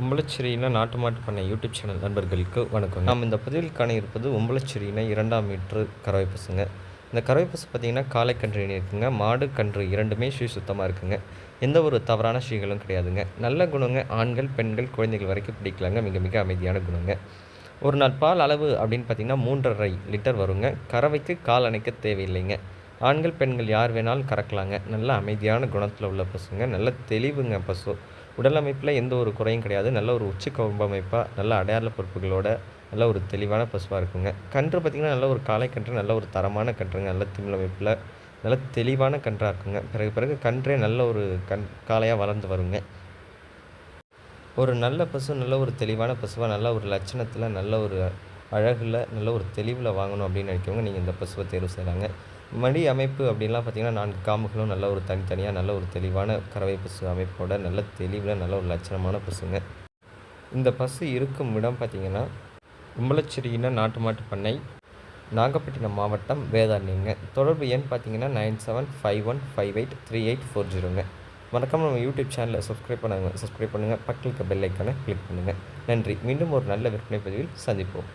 உம்பளச்சேரியின நாட்டு மாட்டு பண்ணை யூடியூப் சேனல் நண்பர்களுக்கு வணக்கம். நாம் இந்த பதிவில் காண இருப்பது உம்பளச்சேரியின இரண்டாம் மீட்ரு கறவை பசுங்க. இந்த கறவை பசு பார்த்திங்கன்னா காலை கன்று இருக்குங்க. மாடு கன்று இரண்டுமே ஸ்ரீ சுத்தமாக இருக்குங்க. எந்த ஒரு தவறான ஸ்ரீகளும் கிடையாதுங்க. நல்ல குணங்க ஆண்கள் பெண்கள் குழந்தைகள் வரைக்கும் பிடிக்கலாங்க. மிக மிக அமைதியான குணங்க. ஒரு நாள் பால் அளவு அப்படின்னு பார்த்திங்கன்னா மூன்றரை லிட்டர் வருங்க. கறவைக்கு கால் அணைக்க தேவையில்லைங்க. ஆண்கள் பெண்கள் யார் வேணாலும் கறக்கலாங்க. நல்ல அமைதியான குணத்தில் உள்ள பசுங்க நல்ல தெளிவுங்க பசு. உடல் அமைப்பில் எந்த ஒரு குறையும் கிடையாது. நல்ல ஒரு உச்சி கம்பமைப்பாக நல்ல அடையாள பொறுப்புகளோட நல்ல ஒரு தெளிவான பசுவாக இருக்குங்க. கன்று பார்த்திங்கன்னா நல்ல ஒரு காளை கன்று நல்ல ஒரு தரமான கன்றுங்க. நல்ல திமிழ் அமைப்பில் நல்ல தெளிவான கன்றாக இருக்குங்க. பிறகு பிறகு கன்றே நல்ல ஒரு கண் காளையாக வளர்ந்து வருங்க. ஒரு நல்ல பசு நல்ல ஒரு தெளிவான பசுவாக நல்ல ஒரு லட்சணத்தில் நல்ல ஒரு அழகில் நல்ல ஒரு தெளிவில் வாங்கணும் அப்படின்னு நினைக்கிறவங்க நீங்கள் இந்த பசுவை தேர்வு செய்கிறாங்க மடி அமைப்பு அப்படின்லாம் பார்த்திங்கன்னா நான்கு காம்புகளும் நல்ல ஒரு தனித்தனியாக நல்ல ஒரு தெளிவான கறவை பசு அமைப்போட நல்ல தெளிவில் நல்ல ஒரு லட்சணமான பசுங்க. இந்த பசு இருக்கும் இடம் பார்த்திங்கன்னா கும்பலச்சேரியின நாட்டு மாட்டு பண்ணை நாகப்பட்டினம் மாவட்டம் வேதாண்டிங்க தொடர்பு எண் பார்த்தீங்கன்னா nine seven five one five eight three eight four ஜீரோங்க. மறக்காமல் நம்ம யூடியூப் சேனலை சப்ஸ்கிரைப் பண்ணுங்கள் சப்ஸ்கிரைப் பண்ணுங்கள் பக்கத்துக்கு பெல் ஐக்கானை கிளிக் பண்ணுங்கள் நன்றி. மீண்டும் ஒரு நல்ல விற்பனை பதிவில் சந்திப்போம்.